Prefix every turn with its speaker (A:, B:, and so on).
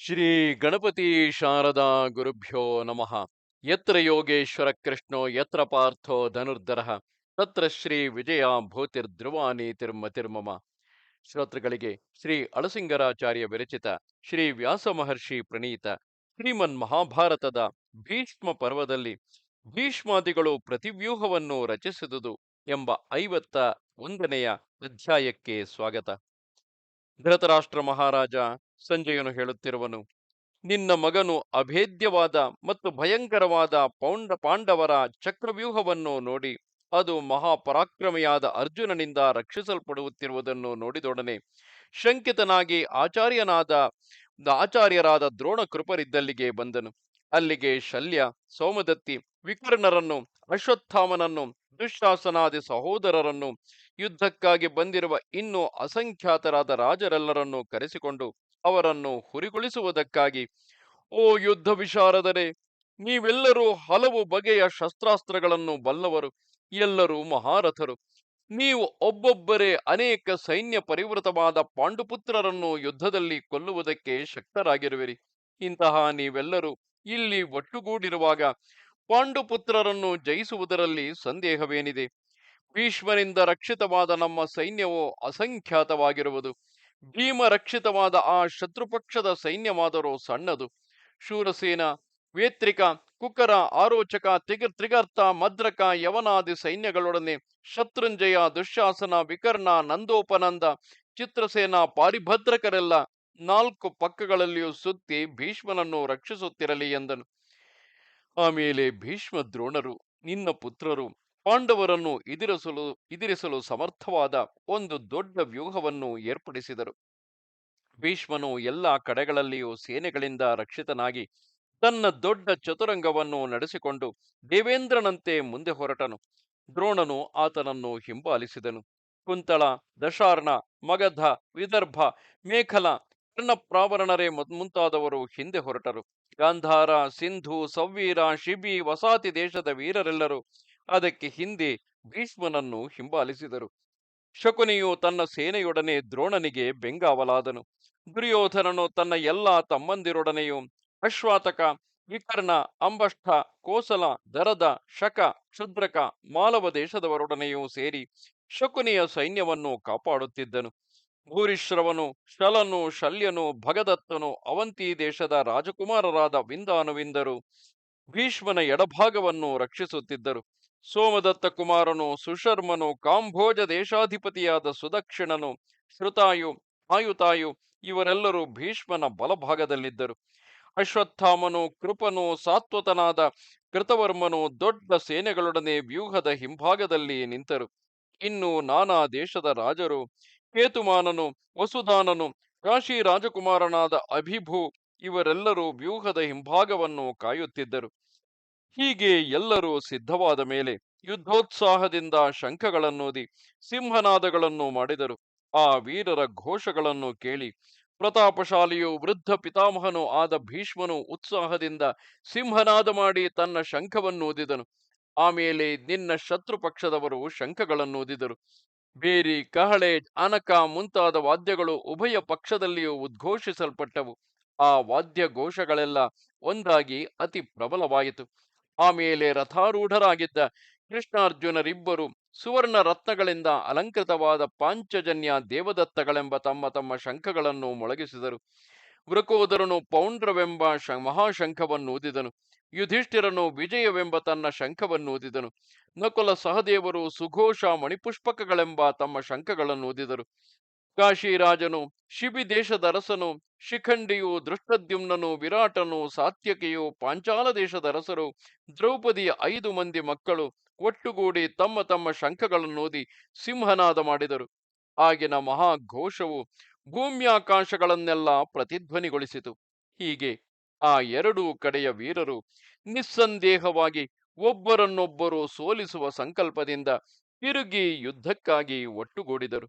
A: ಶ್ರೀ ಗಣಪತಿ ಶಾರದಾ ಗುರುಭ್ಯೋ ನಮಃ. ಯತ್ರ ಯೋಗೇಶ್ವರ ಕೃಷ್ಣೋ, ಯತ್ರ ಪಾರ್ಥೋ ಧನುರ್ಧರ, ತತ್ರ ಶ್ರೀ ವಿಜಯ ಭೂತಿರ್ಧ್ರುವಾನಿ ತಿರ್ಮತಿರ್ಮಮ. ಶ್ರೋತೃಗಳಿಗೆ ಶ್ರೀ ಅಳಸಿಂಗರಾಚಾರ್ಯ ವಿರಚಿತ ಶ್ರೀ ವ್ಯಾಸ ಮಹರ್ಷಿ ಪ್ರಣೀತ ಶ್ರೀಮನ್ ಮಹಾಭಾರತದ ಭೀಷ್ಮ ಪರ್ವದಲ್ಲಿ ಭೀಷ್ಮಾದಿಗಳು ಪ್ರತಿವ್ಯೂಹವನ್ನು ರಚಿಸಿದುದು ಎಂಬ ಐವತ್ತ ಒಂದನೆಯ ಅಧ್ಯಾಯಕ್ಕೆ ಸ್ವಾಗತ. ಧೃತರಾಷ್ಟ್ರ ಮಹಾರಾಜ ಸಂಜಯನು ಹೇಳುತ್ತಿರುವನು, ನಿನ್ನ ಮಗನು ಅಭೇದ್ಯವಾದ ಮತ್ತು ಭಯಂಕರವಾದ ಪೌಂಡ ಪಾಂಡವರ ಚಕ್ರವ್ಯೂಹವನ್ನು ನೋಡಿ, ಅದು ಮಹಾಪರಾಕ್ರಮಿಯಾದ ಅರ್ಜುನನಿಂದ ರಕ್ಷಿಸಲ್ಪಡುತ್ತಿರುವುದನ್ನು ನೋಡಿದೊಡನೆ ಶಂಕಿತನಾಗಿ ಆಚಾರ್ಯನಾದ, ಆಚಾರ್ಯರಾದ ದ್ರೋಣ ಕೃಪರಿದ್ದಲ್ಲಿಗೆ ಬಂದನು. ಅಲ್ಲಿಗೆ ಶಲ್ಯ, ಸೋಮದತ್ತಿ, ವಿಕರ್ಣರನ್ನು, ಅಶ್ವತ್ಥಾಮನನ್ನು, ದುಶ್ಶಾಸನಾದಿ ಸಹೋದರರನ್ನು, ಯುದ್ಧಕ್ಕಾಗಿ ಬಂದಿರುವ ಇನ್ನೂ ಅಸಂಖ್ಯಾತರಾದ ರಾಜರೆಲ್ಲರನ್ನು ಕರೆಸಿಕೊಂಡು ಅವರನ್ನು ಹುರಿಗೊಳಿಸುವುದಕ್ಕಾಗಿ, ಓ ಯುದ್ಧ ವಿಶಾರದರೆ, ನೀವೆಲ್ಲರೂ ಹಲವು ಬಗೆಯ ಶಸ್ತ್ರಾಸ್ತ್ರಗಳನ್ನು ಬಲ್ಲವರು, ಎಲ್ಲರೂ ಮಹಾರಥರು. ನೀವು ಒಬ್ಬೊಬ್ಬರೇ ಅನೇಕ ಸೈನ್ಯ ಪರಿವೃತವಾದ ಪಾಂಡುಪುತ್ರರನ್ನು ಯುದ್ಧದಲ್ಲಿ ಕೊಲ್ಲುವುದಕ್ಕೆ ಶಕ್ತರಾಗಿರುವಿರಿ. ಇಂತಹ ನೀವೆಲ್ಲರೂ ಇಲ್ಲಿ ಒಟ್ಟುಗೂಡಿರುವಾಗ ಪಾಂಡುಪುತ್ರರನ್ನು ಜಯಿಸುವುದರಲ್ಲಿ ಸಂದೇಹವೇನಿದೆ? ಭೀಷ್ಮರಿಂದ ರಕ್ಷಿತವಾದ ನಮ್ಮ ಸೈನ್ಯವು ಅಸಂಖ್ಯಾತವಾಗಿರುವುದು. ಭೀಮ ರಕ್ಷಿತವಾದ ಆ ಶತ್ರುಪಕ್ಷದ ಸೈನ್ಯವಾದರೂ ಸಣ್ಣದು. ಶೂರಸೇನ, ವೇತ್ರಿಕ ಕುಕರ ಆರೋಚಕ ತಿಗ ತ್ರಿಗರ್ತ, ಮದ್ರಕ, ಯವನಾದಿ ಸೈನ್ಯಗಳೊಡನೆ ಶತ್ರುಂಜಯ ದುಶ್ಯಾಸನ ವಿಕರ್ಣ, ನಂದೋಪನಂದ, ಚಿತ್ರಸೇನ, ಪಾರಿಭದ್ರಕರೆಲ್ಲ ನಾಲ್ಕು ಪಕ್ಕಗಳಲ್ಲಿಯೂ ಸುತ್ತಿ ಭೀಷ್ಮನನ್ನು ರಕ್ಷಿಸುತ್ತಿರಲಿ ಎಂದನು. ಆಮೇಲೆ ಭೀಷ್ಮ ದ್ರೋಣರು, ನಿನ್ನ ಪುತ್ರರು ಪಾಂಡವರನ್ನು ಎದುರಿಸಲು ಎದುರಿಸಲು ಸಮರ್ಥವಾದ ಒಂದು ದೊಡ್ಡ ವ್ಯೂಹವನ್ನು ಏರ್ಪಡಿಸಿದರು. ಭೀಷ್ಮನು ಎಲ್ಲ ಕಡೆಗಳಲ್ಲಿಯೂ ಸೇನೆಗಳಿಂದ ರಕ್ಷಿತನಾಗಿ ತನ್ನ ದೊಡ್ಡ ಚತುರಂಗವನ್ನು ನಡೆಸಿಕೊಂಡು ದೇವೇಂದ್ರನಂತೆ ಮುಂದೆ ಹೊರಟನು. ದ್ರೋಣನು ಆತನನ್ನು ಹಿಂಬಾಲಿಸಿದನು. ಕುಂತಳ ದಶಾರ್ಣ, ಮಗಧ, ವಿದರ್ಭ, ಮೇಖಲ, ಕರ್ಣಪ್ರಾವರಣರೇ ಮುಂತಾದವರು ಹಿಂದೆ ಹೊರಟರು. ಗಾಂಧಾರ, ಸಿಂಧು, ಸವ್ವೀರ, ಶಿಬಿ, ವಸಾತಿ ದೇಶದ ವೀರರೆಲ್ಲರೂ ಅದಕ್ಕೆ ಹಿಂದೆ ಭೀಷ್ಮನನ್ನು ಹಿಂಬಾಲಿಸಿದರು. ಶಕುನಿಯು ತನ್ನ ಸೇನೆಯೊಡನೆ ದ್ರೋಣನಿಗೆ ಬೆಂಗಾವಲಾದನು. ದುರ್ಯೋಧನನು ತನ್ನ ಎಲ್ಲ ತಮ್ಮಂದಿರೊಡನೆಯೂ ಅಶ್ವಾತಕ, ವಿಕರ್ಣ, ಅಂಬಷ್ಠ, ಕೋಸಲ, ದರದ, ಶಕ, ಕ್ಷುದ್ರಕ, ಮಾಲವ ದೇಶದವರೊಡನೆಯೂ ಸೇರಿ ಶಕುನಿಯ ಸೈನ್ಯವನ್ನು ಕಾಪಾಡುತ್ತಿದ್ದನು. ಭೂರಿಶ್ರವನು, ಶಲನು, ಶಲ್ಯನು, ಭಗದತ್ತನು, ಅವಂತಿ ದೇಶದ ರಾಜಕುಮಾರರಾದ ವಿಂದಾನುವಿಂದರು. ಭೀಷ್ಮನ ಎಡಭಾಗವನ್ನು ರಕ್ಷಿಸುತ್ತಿದ್ದರು. ಸೋಮದತ್ತ ಕುಮಾರನು, ಸುಶರ್ಮನು, ಕಾಂಭೋಜ ದೇಶಾಧಿಪತಿಯಾದ ಸುದಕ್ಷಿಣನು, ಶ್ರುತಾಯು, ಆಯುತಾಯು ಇವರೆಲ್ಲರೂ ಭೀಷ್ಮನ ಬಲಭಾಗದಲ್ಲಿದ್ದರು. ಅಶ್ವತ್ಥಾಮನು, ಕೃಪನು ಸಾತ್ವತನಾದ ಕೃತವರ್ಮನು ದೊಡ್ಡ ಸೇನೆಗಳೊಡನೆ ವ್ಯೂಹದ ಹಿಂಭಾಗದಲ್ಲಿ ನಿಂತರು. ಇನ್ನು ನಾನಾ ದೇಶದ ರಾಜರು, ಕೇತುಮಾನನು, ವಸುಧಾನನು, ಕಾಶಿ ರಾಜಕುಮಾರನಾದ ಅಭಿಭೂ ಇವರೆಲ್ಲರೂ ವ್ಯೂಹದ ಹಿಂಭಾಗವನ್ನು ಕಾಯುತ್ತಿದ್ದರು. ಹೀಗೆ ಎಲ್ಲರೂ ಸಿದ್ಧವಾದ ಮೇಲೆ ಯುದ್ಧೋತ್ಸಾಹದಿಂದ ಶಂಖಗಳನ್ನೂದಿ ಸಿಂಹನಾದಗಳನ್ನು ಮಾಡಿದರು. ಆ ವೀರರ ಘೋಷಗಳನ್ನು ಕೇಳಿ ಪ್ರತಾಪಶಾಲಿಯು ವೃದ್ಧ ಪಿತಾಮಹನು ಆದ ಭೀಷ್ಮನು ಉತ್ಸಾಹದಿಂದ ಸಿಂಹನಾದ ಮಾಡಿ ತನ್ನ ಶಂಖವನ್ನು ಊದಿದನು ಆಮೇಲೆ ನಿನ್ನ ಶತ್ರು ಪಕ್ಷದವರು ಶಂಖಗಳನ್ನೂದಿದರು ಬೇರಿ, ಕಹಳೆ, ಅನಕ ಮುಂತಾದ ವಾದ್ಯಗಳು ಉಭಯ ಪಕ್ಷದಲ್ಲಿಯೂ ಉದ್ಘೋಷಿಸಲ್ಪಟ್ಟವು. ಆ ವಾದ್ಯ ಘೋಷಗಳೆಲ್ಲ ಒಂದಾಗಿ ಅತಿ ಪ್ರಬಲವಾಯಿತು. ಆಮೇಲೆ ರಥಾರೂಢರಾಗಿದ್ದ ಕೃಷ್ಣಾರ್ಜುನರಿಬ್ಬರು ಸುವರ್ಣ ರತ್ನಗಳಿಂದ ಅಲಂಕೃತವಾದ ಪಾಂಚಜನ್ಯ ದೇವದತ್ತಗಳೆಂಬ ತಮ್ಮ ತಮ್ಮ ಶಂಖಗಳನ್ನು ಮೊಳಗಿಸಿದರು. ವೃಕೋದರನು ಪೌಂಡ್ರವೆಂಬ ಮಹಾಶಂಖವನ್ನು ಊದಿದನು. ಯುಧಿಷ್ಠಿರನು ವಿಜಯವೆಂಬ ತನ್ನ ಶಂಖವನ್ನು ಊದಿದನು. ನಕುಲ ಸಹದೇವರು ಸುಘೋಷ ಮಣಿಪುಷ್ಪಕಗಳೆಂಬ ತಮ್ಮ ಶಂಖಗಳನ್ನು ಊದಿದರು. ಕಾಶಿರಾಜನು ಶಿಬಿ ದೇಶದ ಅರಸನು ಶಿಖಂಡಿಯು ದೃಷ್ಟದ್ಯುಮ್ನನು ವಿರಾಟನು, ಸಾತ್ಯಕಿಯು ಪಾಂಚಾಲ ದೇಶದ ಅರಸರು, ದ್ರೌಪದಿಯ ಐದು ಮಂದಿ ಮಕ್ಕಳು ಒಟ್ಟುಗೂಡಿ ತಮ್ಮ ತಮ್ಮ ಶಂಖಗಳನ್ನು ಓದಿ ಸಿಂಹನಾದ ಮಾಡಿದರು. ಆಗಿನ ಮಹಾಘೋಷವು ಭೂಮ್ಯಾಕಾಶಗಳನ್ನೆಲ್ಲ ಪ್ರತಿಧ್ವನಿಗೊಳಿಸಿತು. ಹೀಗೆ ಆ ಎರಡೂ ಕಡೆಯ ವೀರರು ನಿಸ್ಸಂದೇಹವಾಗಿ ಒಬ್ಬರನ್ನೊಬ್ಬರು ಸೋಲಿಸುವ ಸಂಕಲ್ಪದಿಂದ ತಿರುಗಿ ಯುದ್ಧಕ್ಕಾಗಿ ಒಟ್ಟುಗೂಡಿದರು.